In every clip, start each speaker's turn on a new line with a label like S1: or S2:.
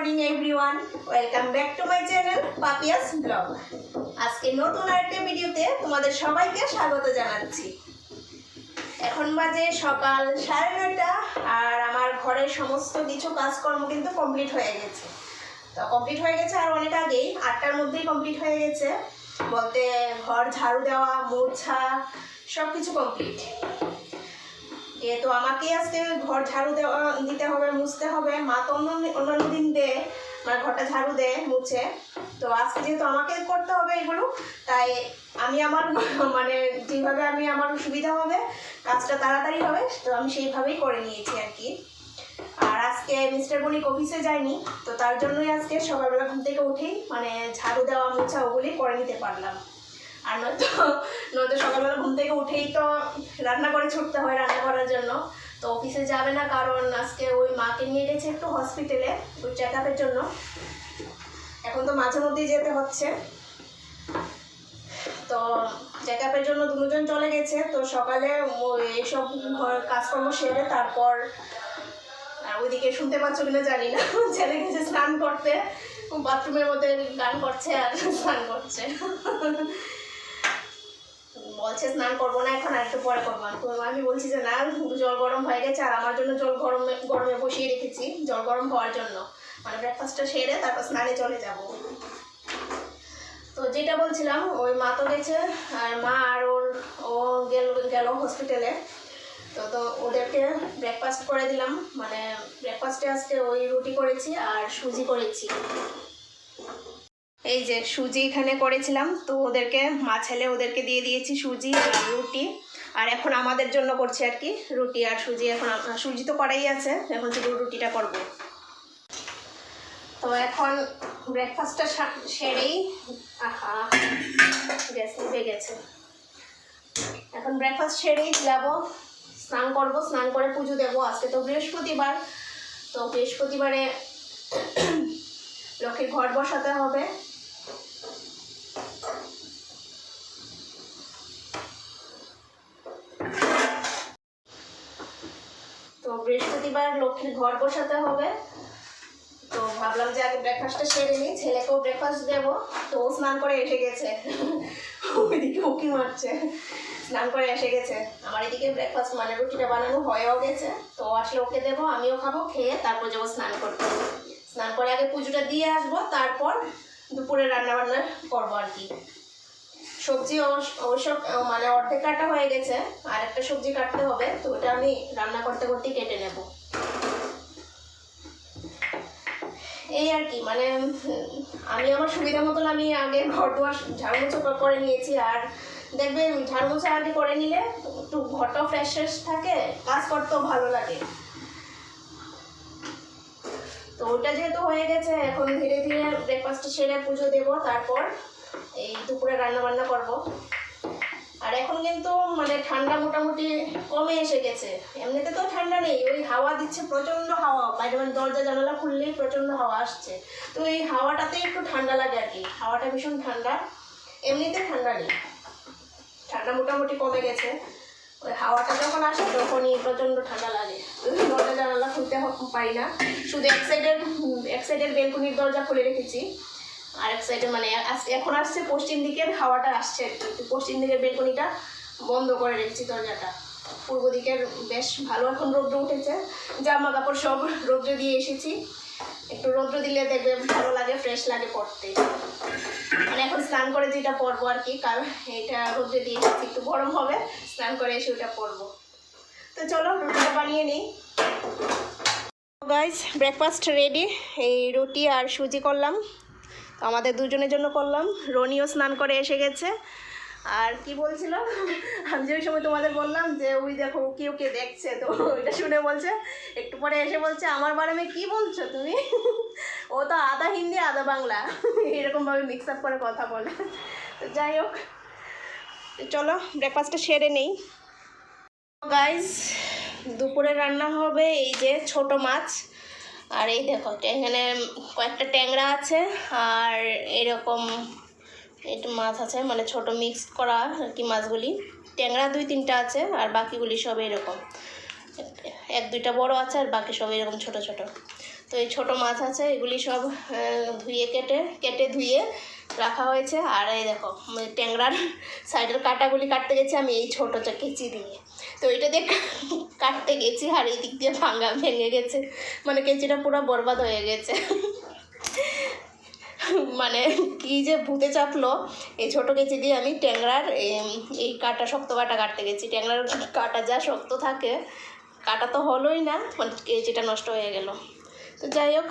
S1: Morning everyone welcome back to my channel Papiya's blog আজকে নতুন আরেকটা ভিডিওতে তোমাদের সবাইকে স্বাগত জানাচ্ছি। এখন বাজে সকাল সাড়ে নয়টা আর আমার ঘরের সমস্ত কিছু কাজকর্ম কিন্তু কমপ্লিট হয়ে গেছে। তো কমপ্লিট হয়ে গেছে আর অনেক আগেই, আটটার মধ্যেই কমপ্লিট হয়ে গেছে। বলতে ঘর ঝাড়ু দেওয়া, মোছা সব কিছু কমপ্লিট যেহেতু আমাকে আজকে ঘর ঝাড়ু দেওয়া, দিতে হবে, মুছতে হবে। মা তো অন্য অন্যান্য দিন দেয় মানে ঘরটা ঝাড়ু দেয় মুছে। তো আজকে যেহেতু আমাকে করতে হবে এগুলো, তাই আমি আমার মানে যেভাবে আমি আমার সুবিধা হবে, কাজটা তাড়াতাড়ি হবে, তো আমি সেইভাবেই করে নিয়েছি আর কি। আর আজকে মিস্টার বণিক অফিসে যায়নি, তো তার জন্যই আজকে সকালবেলা ঘুম থেকে উঠেই মানে ঝাড়ু দেওয়া, মোছা ওগুলি করে নিতে পারলাম। আর নয়তো নয়তো সকালবেলা ঘুম থেকে উঠেই তো রান্না করে ছুটতে হয় রান্না করার জন্য। তো অফিসে যাবে না কারণ আজকে ওই মাকে নিয়ে গেছে একটু হসপিটালে ওই চেক আপের জন্য। এখন তো মাঝে মধ্যেই যেতে হচ্ছে। তো চেক আপের জন্য দুজন চলে গেছে। তো সকালে এইসব কাজকর্ম সেরে তারপর ওইদিকে শুনতে পাচ্ছ কিনা জানি না। ছেলে গেছে স্নান করতে। বাথরুমের মধ্যে গান করছে আর স্নান করছে। বলছে স্নান করব না, এখন আর একটু পরে করব। তো আমি বলছি যে, না জল গরম হয়ে গেছে, আর আমার জন্য জল গরমে গরমে বসিয়ে রেখেছি, জল গরম হওয়ার জন্য। মানে ব্রেকফাস্টটা সেরে তারপর স্নানে চলে যাব। তো যেটা বলছিলাম, ওই মা তো গেছে, আর মা আর ওর, ও গেল গেল হসপিটালে তো তো ওদেরকে ব্রেকফাস্ট করে দিলাম। মানে ব্রেকফাস্টে আজকে ওই রুটি করেছি আর সুজি করেছি। এই যে সুজি এখানে করেছিলাম, তো ওদেরকে মা ছেলে ওদেরকে দিয়ে দিয়েছি সুজি আর রুটি। আর এখন আমাদের জন্য করছি আর কি, রুটি আর সুজি। এখন সুজি তো করাই আছে, এখন শুধু রুটিটা করব। তো এখন ব্রেকফাস্টটা সেরেই, আহা গ্যাস নিভে গেছে। এখন ব্রেকফাস্ট সেরেই যাব, স্নান করব, স্নান করে পুজো দেবো। আজকে তো বৃহস্পতিবার, তো বৃহস্পতিবারে লক্ষ্মীর ঘর বসাতে হবে তো বৃহস্পতিবার লক্ষ্মীর ঘর বসাতে হবে। তো ভাবলাম যে আগে ব্রেকফাস্টটা সেরে নিই, ছেলেকেও ব্রেকফাস্ট দেবো, তো ও স্নান করে এসে গেছে। ওইদিকে উকি মারছে। স্নান করে এসে গেছে। আমার এদিকে ব্রেকফাস্ট মানে রুটিটা বানানো হয়েও গেছে। তো আসলে ওকে দেবো, আমিও খাব, খেয়ে তারপর যাব স্নান করতে। স্নান করে আগে পুজোটা দিয়ে আসব, তারপর দুপুরে রান্নাবান্না করব আর কি। সবজি অবশ্য মানে অর্ধেক কাটা হয়ে গেছে, আর একটা সবজি কাটতে হবে, তো ওটা আমি রান্না করতে করতেই কেটে নেব। এই আর কি মানে আমি আমার সুবিধা মতন আমি আগে ঘর ঝাড়ু মোছা করে নিয়েছি, আর দেখবে ঝাড়ু মোছা আগে করে নিলে একটু ঘরটাও ফ্রেশ ফ্রেশ থাকে, কাজ করতেও ভালো লাগে। তো ওটা যেহেতু হয়ে গেছে, এখন ধীরে ধীরে ব্রেকফাস্ট সেরে পুজো দেবো, তারপর এই দুপুরে রান্না বান্না করব। আর এখন কিন্তু মানে ঠান্ডা মোটামুটি কমে এসে গেছে। এমনিতে তো ঠান্ডা নেই, ওই হাওয়া দিচ্ছে, প্রচণ্ড হাওয়া। বাইরে মানে দরজা, জানালা খুললেই প্রচণ্ড হাওয়া আসছে। তো এই হাওয়াটাতে একটু ঠান্ডা লাগে আর কি। হাওয়াটা ভীষণ ঠান্ডা, এমনিতে ঠান্ডা নেই। ঠান্ডা মোটামুটি কমে গেছে। ওই হাওয়াটা যখন আসে, তখনই প্রচণ্ড ঠান্ডা লাগে। দরজা, জানালা খুলতে পারি না। শুধু এক সাইডের এক সাইডের বেলকুনির দরজা খুলে রেখেছি। আর এক সাইডে মানে এখন আসছে পশ্চিম দিকের হাওয়াটা আসছে পশ্চিম দিকের বেলকনিটা বন্ধ করে রেখেছি দরজাটা। পূর্ব দিকের বেশ ভালো এখন রৌদ্র উঠেছে। জামা কাপড় সব রৌদ্র দিয়ে এসেছি। একটু রৌদ্র দিলে দেখবে ভালো লাগে ফ্রেশ লাগে পড়তে। মানে এখন স্নান করে যেটা পরবো আর কি, কাল এটা রৌদ্রে দিয়ে এসেছি। একটু গরম হবে, স্নান করে এসে ওটা পরবো। তো চলো, রুটিটা বানিয়ে নিই। গাইজ ব্রেকফাস্ট রেডি এই রুটি আর সুজি করলাম। তো আমাদের দুজনের জন্য করলাম। রনিও স্নান করে এসে গেছে। আর কি বলছিল? আমি যে ওই সময় তোমাদের বললাম যে, ওই দেখো, ওকে ওকে দেখছে। তো ওইটা শুনে বলছে, একটু পরে এসে বলছে, আমার বারে মেয়ে কী বলছো তুমি? ও তো আধা হিন্দি, আধা বাংলা। এরকমভাবে মিক্স আপ করে কথা বলে। তো যাই হোক, চলো ব্রেকফাস্টটা সেরে নেই। গাইজ দুপুরে রান্না হবে এই যে ছোট মাছ। আর এই দেখো, এখানে কয়েকটা ট্যাংরা আছে, আর এরকম একটু মাছ আছে মানে ছোট মিক্স করা আর কি মাছগুলি। ট্যাংরা দুই তিনটা আছে, আর বাকিগুলি সব এরকম। এক দুইটা বড় আছে, আর বাকি সব এরকম ছোট ছোট। তো এই ছোট মাছ আছে, এগুলি সব ধুয়ে কেটে কেটে ধুয়ে রাখা হয়েছে। আর এই দেখো ট্যাংরার সাইডের কাটাগুলি কাটতে গেছি, আমি এই ছোটো কেচি দিয়ে তো এটা দিয়ে কাটতে গেছি, আর এই দিক দিয়ে ভাঙা ভেঙে গেছে। মানে কেচিটা পুরো বরবাদ হয়ে গেছে। মানে কি যে ভূতে চাপলো, এই ছোটো কেচি দিয়ে আমি ট্যাংরার এই কাটা, শক্ত কাটা কাটতে গেছি। ট্যাংরার কাটা যা শক্ত থাকে, কাটা তো হলোই না মানে কেচিটা নষ্ট হয়ে গেল। তো যাই হোক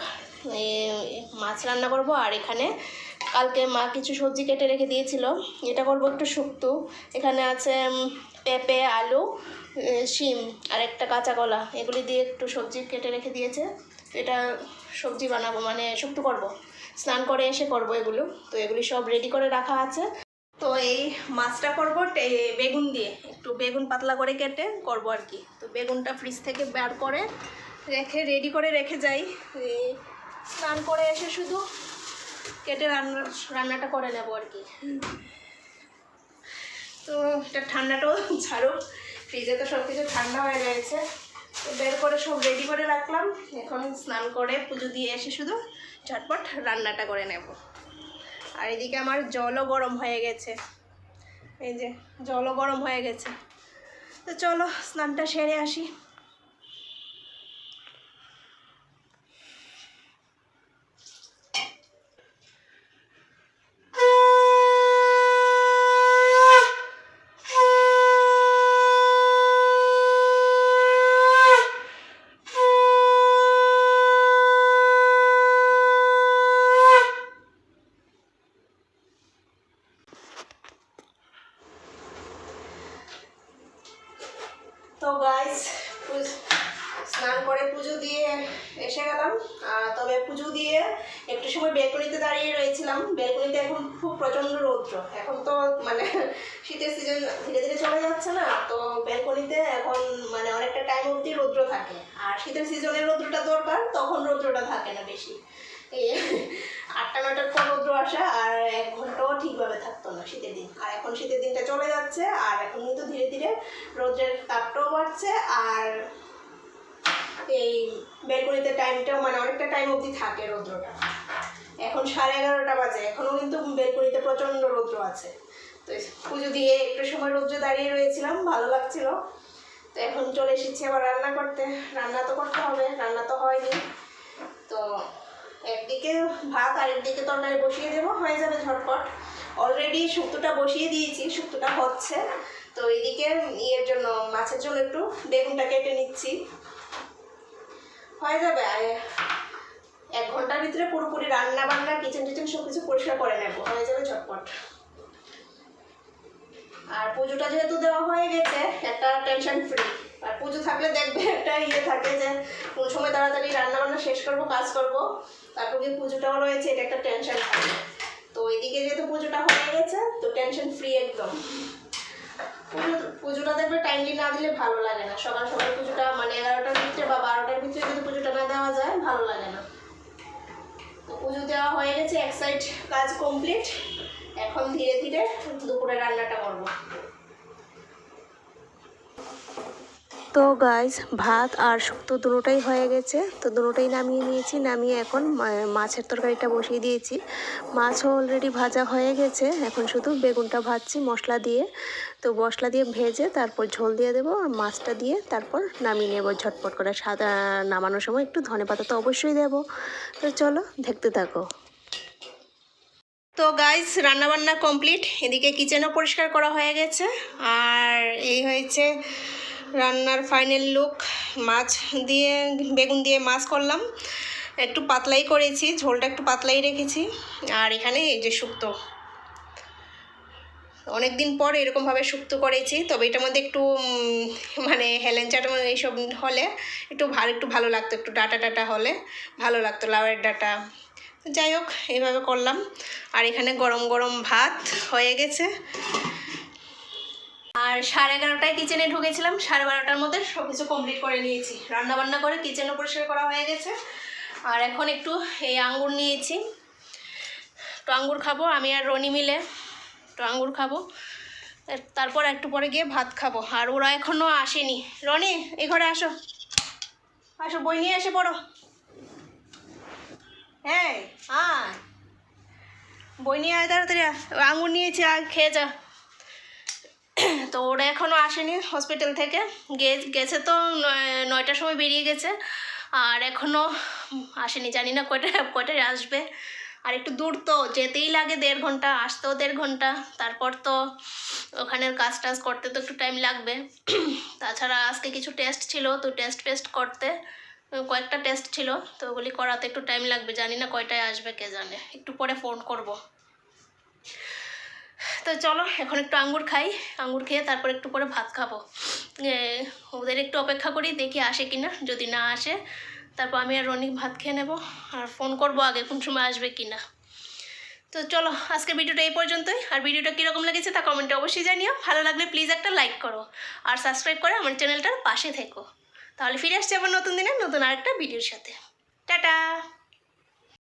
S1: মাছ রান্না করব, আর এখানে কালকে মা কিছু সবজি কেটে রেখে দিয়েছিল। এটা করব একটু শুক্তো। এখানে আছে পেঁপে, আলু শিম আর একটা কাঁচা কলা। এগুলি দিয়ে একটু সবজি কেটে রেখে দিয়েছে। এটা সবজি বানাবো মানে শুক্তো করব। স্নান করে এসে করব এগুলো। তো এগুলি সব রেডি করে রাখা আছে। তো এই মাছটা করব বেগুন দিয়ে। একটু বেগুন পাতলা করে কেটে করব আর কি। তো বেগুনটা ফ্রিজ থেকে বের করে রেখে রেডি করে রেখে যাই। স্নান করে এসে শুধু কেটে রান্না, রান্নাটা করে নেব আর কি। তো এটা ঠান্ডাটাও ছাড়ো, ফ্রিজে তো সব কিছু ঠান্ডা হয়ে গেছে। তো বের করে সব রেডি করে রাখলাম। এখন স্নান করে পুজো দিয়ে এসে শুধু ঝটপট রান্নাটা করে নেব। আর এদিকে আমার জলও গরম হয়ে গেছে। এই যে, জলও গরম হয়ে গেছে। তো চলো, স্নানটা সেরে আসি। গাইস স্নান করে পুজো দিয়ে এসে গেলাম। তবে পুজো দিয়ে একটু সময় বেলকনিতে দাঁড়িয়ে রয়েছিলাম। বেলকনিতে এখন খুব প্রচণ্ড রৌদ্র। এখন তো মানে শীতের সিজন ধীরে ধীরে চলে যাচ্ছে না, তো বেলকনিতে এখন মানে অনেকটা টাইম অবধি রৌদ্র থাকে। আর শীতের সিজনে রৌদ্রটা দরকার, তখন রৌদ্রটা থাকে না বেশি। আটটা নটার পর রৌদ্র আসা আর এক ঘন্টাও ঠিকভাবে থাকতো না শীতের দিন। আর এখন শীতের দিনটা চলে যাচ্ছে আর এখন কিন্তু ধীরে ধীরে রৌদ্রের তাপটাও বাড়ছে আর এই বেলকনিতে টাইমটাও মানে অনেকটা টাইম অবধি থাকে রৌদ্রটা। এখন সাড়ে এগারোটা বাজে এখনও কিন্তু বেলকনিতে প্রচণ্ড রৌদ্র আছে। তো পুজো দিয়ে একটু সময় রৌদ্রে দাঁড়িয়ে রয়েছিলাম, ভালো লাগছিল। তো এখন চলে এসেছি আবার রান্না করতে। রান্না তো করতে হবে, রান্না তো হয়নি। তো একদিকে ভাত আর একদিকে তরকারি বসিয়ে দেবো, হয়ে যাবে ঝটপট। অলরেডি শুক্তোটা বসিয়ে দিয়েছি, শুক্তোটা হচ্ছে। তো এদিকে ইয়ের জন্য, মাছের জন্য একটু বেগুনটা কেটে নিচ্ছি। হয়ে যাবে এক ঘণ্টার ভিতরে পুরোপুরি রান্না বান্না কিচেন টিচেন সব কিছু পরিষ্কার করে নেব। হয়ে যাবে ঝটপট। আর পুজোটা যেহেতু দেওয়া হয়ে গেছে, একটা টেনশন ফ্রি আর পুজো থাকলে দেখবে একটা ইয়ে থাকে যে কোন সময় তাড়াতাড়ি রান্না বান্না শেষ করব, কাজ করব। তারপর গিয়ে পুজোটাও রয়েছে, এটা একটা টেনশন থাকে। তো এদিকে যেহেতু পুজোটা হয়ে গেছে, তো টেনশন ফ্রি একদম। পুজো, পুজোটা দেখবে টাইমলি না দিলে ভালো লাগে না। সকাল সকাল পুজোটা মানে এগারোটার ভিতরে বা বারোটার ভিতরে যদি পুজোটা না দেওয়া যায়, ভালো লাগে না। তো পুজো দেওয়া হয়ে গেছে, এক সাইড কাজ কমপ্লিট এখন ধীরে ধীরে দুপুরে রান্নাটা করব।
S2: তো গাইজ ভাত আর শুক্তো দুটোটাই হয়ে গেছে। তো দুটোটাই নামিয়ে নিয়েছি, নামিয়ে এখন মাছের তরকারিটা বসিয়ে দিয়েছি। মাছও অলরেডি ভাজা হয়ে গেছে, এখন শুধু বেগুনটা ভাজছি মশলা দিয়ে। তো মশলা দিয়ে ভেজে তারপর ঝোল দিয়ে দেবো, আর মাছটা দিয়ে তারপর নামিয়ে নেব ঝটপট করে। সাদা নামানোর সময় একটু ধনে পাতা তো অবশ্যই দেবো। তো চলো দেখতে থাকো।
S1: তো গাইস রান্নাবান্না কমপ্লিট এদিকে কিচেনও পরিষ্কার করা হয়ে গেছে। আর এই হয়েছে রান্নার ফাইনাল লুক মাছ দিয়ে, বেগুন দিয়ে মাছ করলাম। একটু পাতলাই করেছি, ঝোলটা একটু পাতলাই রেখেছি। আর এখানে এই যে শুক্তো। অনেক দিন পর এরকমভাবে শুক্তো করেছি, তবে এটার মধ্যে একটু মানে হেলেঞ্চার এইসব হলে একটু ভালো একটু ভালো লাগতো, একটু ডাটা ডাটা হলে ভালো লাগতো, লাউয়ের ডাটা। যাই হোক এইভাবে করলাম। আর এখানে গরম গরম ভাত হয়ে গেছে। আর সাড়ে এগারোটায় কিচেনে ঢুকেছিলাম। সাড়ে বারোটার মধ্যে সব কিছু কমপ্লিট করে নিয়েছি। রান্না বান্না করে কিচেনও পরিষ্কার করা হয়ে গেছে। আর এখন একটু এই আঙ্গুর নিয়েছি। একটু আঙ্গুর খাব, আমি আর রনি মিলে। একটু আঙ্গুর খাব। তারপর একটু পরে গিয়ে ভাত খাব। আর ওরা এখনও আসেনি। রনি, এই ঘরে আসো। আসো, বই নিয়ে এসে পড়ো। হ্যাঁ আয়। বই নিয়ে আয় তাড়াতাড়ি। আঙুর নিয়েছি আর খেয়ে যা। তো ওরা এখনও আসেনি হসপিটাল থেকে। গেছে তো নয়- নয়টার সময় বেরিয়ে গেছে। আর এখনও আসেনি, জানি না কয়টা, কয়টায় আসবে। আর একটু দূর তো, যেতেই লাগে দেড় ঘণ্টা, আসতেও দেড় ঘণ্টা। তারপর তো ওখানের কাজ টাজ করতে তো একটু টাইম লাগবে। তাছাড়া আজকে কিছু টেস্ট ছিল, তো টেস্ট ফেস্ট করতে কয়েকটা টেস্ট ছিল, তো ওগুলি করাতে একটু টাইম লাগবে। জানি না কয়টায় আসবে, কে জানে। একটু পরে ফোন করব। তো চলো, এখন একটু আঙ্গুর খাই। আঙ্গুর খেয়ে তারপর একটু পরে ভাত খাব। ওদের একটু অপেক্ষা করি, দেখি আসে কি না যদি না আসে, তারপর আমি আর রনিক ভাত খেয়ে নেব। আর ফোন করব আগে কোন সময় আসবে কি না তো চলো, আজকের ভিডিওটা এই পর্যন্তই। আর ভিডিওটা কীরকম লেগেছে তা কমেন্টে অবশ্যই জানিও। ভালো লাগলে প্লিজ একটা লাইক করো। আর সাবস্ক্রাইব করে আমার চ্যানেলটার পাশে থেকো। তাহলে ফিরে আসছি আবার নতুন দিনে, নতুন আরেকটা ভিডিওর সাথে। টাটা!